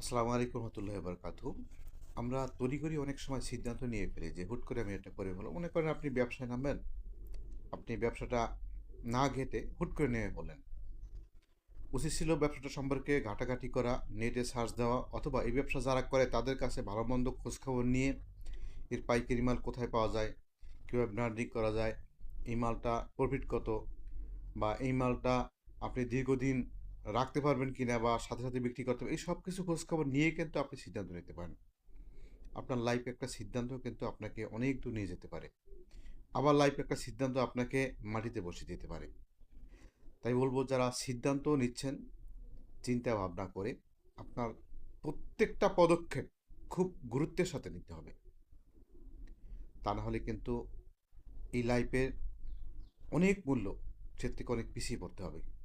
আসসালামু আলাইকুম রহমতুল্লাহ বরকাতু আমরা তৈরি করি অনেক সময় সিদ্ধান্ত নিয়ে ফেলি যে হুট করে আমি এটা করে ফেলো মনে করেন আপনি ব্যবসায় নামবেন, আপনি ব্যবসাটা না ঘেটে হুট করে নেমে বলেন উচিত ছিল ব্যবসাটা সম্পর্কে ঘাটাঘাটি করা, নেটে সার্চ দেওয়া, অথবা এই ব্যবসা যারা করে তাদের কাছে ভালো মন্দ খোঁজখবর নিয়ে এর পাইকারি মাল কোথায় পাওয়া যায়, কীভাবে ব্র্যান্ডিং করা যায়, এই মালটা প্রফিট কত, বা এই মালটা আপনি দীর্ঘদিন রাখতে পারবেন কিনা বা সাথে সাথে বিক্রি করতে পারবেন, এই সব কিছু খোঁজখবর নিয়ে কিন্তু আপনি সিদ্ধান্ত নিতে পারেন। আপনার লাইফে একটা সিদ্ধান্ত কিন্তু আপনাকে অনেক দূর নিয়ে যেতে পারে। আবার লাইফে একটা সিদ্ধান্ত আপনাকে মাটিতে বসে দিতে পারে। তাই বলব, যারা সিদ্ধান্ত নিচ্ছেন, চিন্তা ভাবনা করে, আপনার প্রত্যেকটা পদক্ষেপ খুব গুরুত্বের সাথে নিতে হবে। তা না হলে কিন্তু এই লাইফের অনেক মূল্য সে থেকে অনেক পিছিয়ে পড়তে হবে।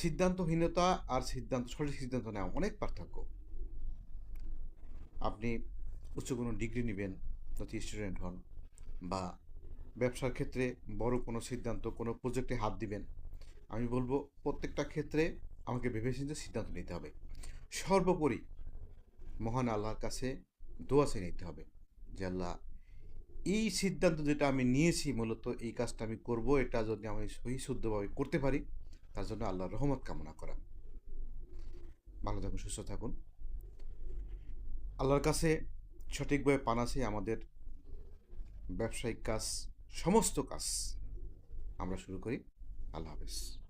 সিদ্ধান্তহীনতা আর সিদ্ধান্ত, সঠিক সিদ্ধান্ত নেওয়া অনেক পার্থক্য। আপনি উচ্চ কোনো ডিগ্রি নেবেন, যদি স্টুডেন্ট হন, বা ব্যবসার ক্ষেত্রে বড় কোনো সিদ্ধান্ত, কোনো প্রজেক্টে হাত দিবেন, আমি বলব প্রত্যেকটা ক্ষেত্রে আমাকে ভেবে চিন্তে সিদ্ধান্ত নিতে হবে। সর্বোপরি মহান আল্লাহর কাছে দোয়া চেয়ে নিতে হবে যে, আল্লাহ, এই সিদ্ধান্ত যেটা আমি নিয়েছি, মূলত এই কাজটা আমি করব, এটা যদি আমি সহি শুদ্ধভাবে করতে পারি তার জন্য আল্লাহর রহমত কামনা করা ভালো থাকুন, সুস্থ থাকুন। আল্লাহর কাছে সঠিকভাবে পানাছে আমাদের ব্যবসায়িক কাজ, সমস্ত কাজ। আমরা শুরু করি। আল্লাহ হাফেজ।